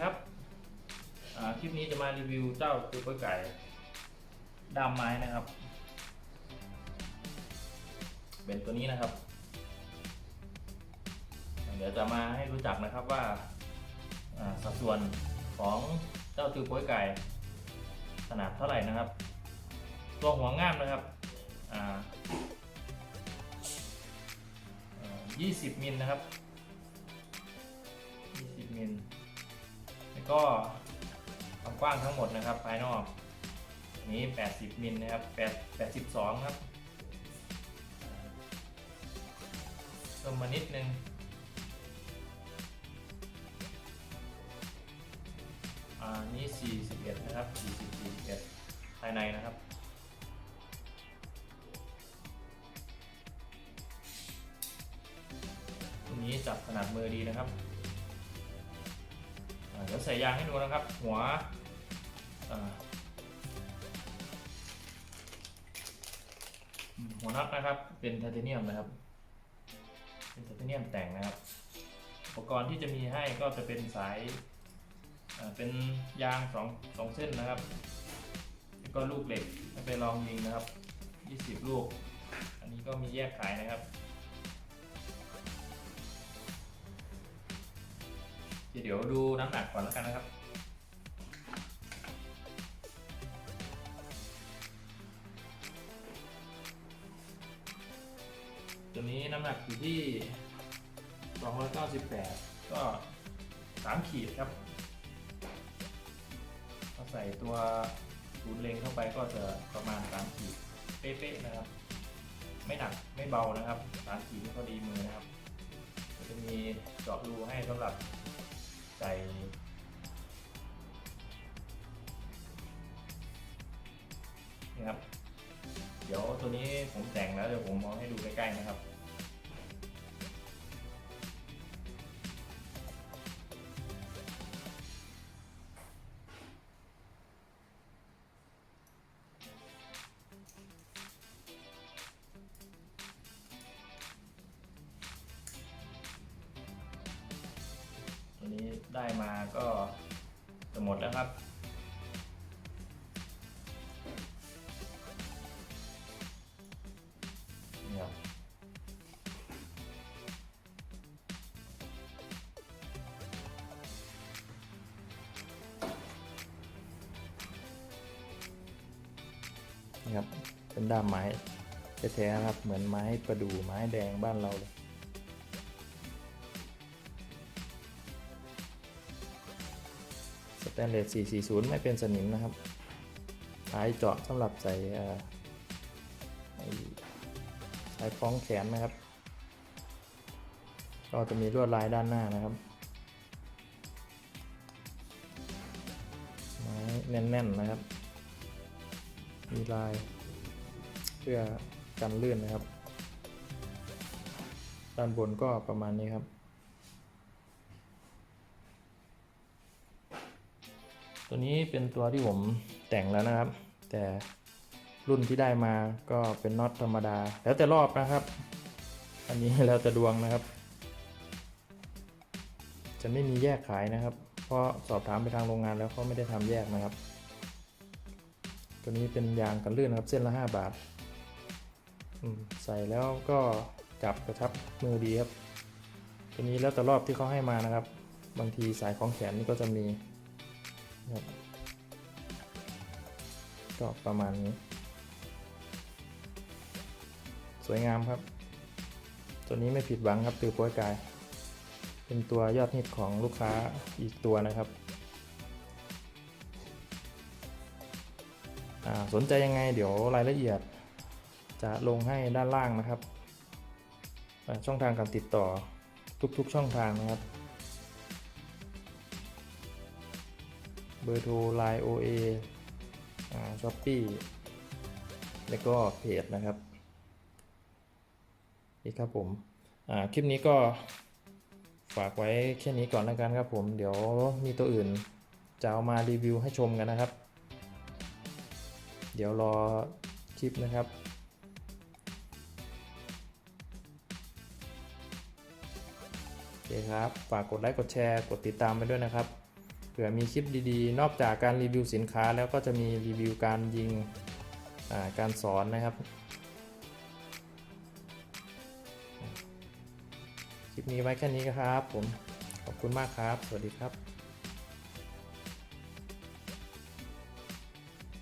ครับคลิปนี้จะมารีวิวเจ้าตัวกล้วยไก่ดามไม้นะครับ เป็นตัวนี้นะครับ เดี๋ยวจะมาให้รู้จักนะครับว่าสัดส่วนของเจ้าตัวกล้วยไก่ขนาดเท่าไหร่นะครับ ตัวหัวง่ามนะครับ20มิลนะครับ20มิล ก็ความกว้างทั้งหมดนะครับ ภายนอกนี้ 80 มิลนะครับ8 82 ครับเพิ่มมานิดนึงอ่านี่41 นะครับ 40 41 ภายในนะครับตรงนี้จับขนาดมือดีนะครับ เดี๋ยวใส่ยางให้ดูนะครับ หัวหัวน็อตนะครับ เป็นไทเทเนียมนะครับ เป็นไทเทเนียมแต่งนะครับ อุปกรณ์ที่จะมีให้ก็จะเป็นสายเป็นยางสองสองเส้นนะครับ แล้วก็ลูกเหล็กไปลองยิงนะครับ 20 ลูก อันนี้ก็มีแยกขายนะครับ เดี๋ยวดูน้ำหนักก่อนแล้วกันนะครับ ตัวนี้น้ำหนักอยู่ที่ 298 ก็ 3 ขีดครับพอใส่ตัวศูนย์เลงเข้าไปก็จะประมาณ 3 ขีด เป๊ะๆนะครับ ไม่หนักไม่เบานะครับ 3 ขีดนี่พอดีมือนะครับจะมีเจาะรูให้สำหรับ ใส่นี่ครับ เดี๋ยวตัวนี้ผมแต่งแล้วเดี๋ยวผมมองให้ดูใกล้ๆนะครับ ได้มาก็จะหมดแล้วครับนี่ครับนี่ครับเป็นด้ามไม้แท้ๆนะครับ เหมือนไม้ประดู่ไม้แดงบ้านเราเลย สแตนเลส 440 ไม่เป็นสนิมนะครับท้ายเจาะสำหรับใส่เอ่อไอ้สายคล้องแขนนะครับ ก็จะมีลวดลายด้านหน้านะครับไม้แน่นๆนะครับ มีลายเพื่อกันลื่นนะครับ ด้านบนก็ประมาณนี้ครับ ตัวนี้เป็นตัวที่ผมแต่งแล้วนะครับ แต่รุ่นที่ได้มาก็เป็นน็อตธรรมดา แล้วแต่รอบนะครับ อันนี้แล้วแต่ดวงนะครับ จะไม่มีแยกขายนะครับ เพราะสอบถามไปทางโรงงานแล้วเขาไม่ได้ทำแยกนะครับ ตัวนี้เป็นยางกันลื่นนะครับ เส้นละ 5 บาทใส่แล้วก็จับกระชับมือดีครับ ตัวนี้แล้วแต่รอบที่เขาให้มานะครับ บางทีสายของแขนนี่ก็จะมี ก็ประมาณนี้ สวยงามครับ ตัวนี้ไม่ผิดหวังครับตือโป้ยกาย เป็นตัวยอดฮิตของลูกค้าอีกตัวนะครับสนใจยังไงเดี๋ยวรายละเอียดจะลงให้ด้านล่างนะครับ ช่องทางการติดต่อทุกๆช่องทางนะครับ บอร์โทร Line OA ช้อปปี้แล้วก็เพจนะครับนี่ครับผมคลิปนี้ก็ฝากไว้แค่นี้ก่อนแล้วกันครับผม เดี๋ยวมีตัวอื่นจะเอามารีวิวให้ชมกันนะครับ เดี๋ยวรอคลิปนะครับโอเคครับ ฝากกดไลค์กดแชร์กดติดตามไปด้วยนะครับ ผื่อมีคลิปดีๆ นอกจากการรีวิวสินค้าแล้วก็จะมีรีวิวการยิงาการสอนนะครับ คลิปนี้ไว้แค่นี้ครับผม ขอบคุณมากครับ สวัสดีครับ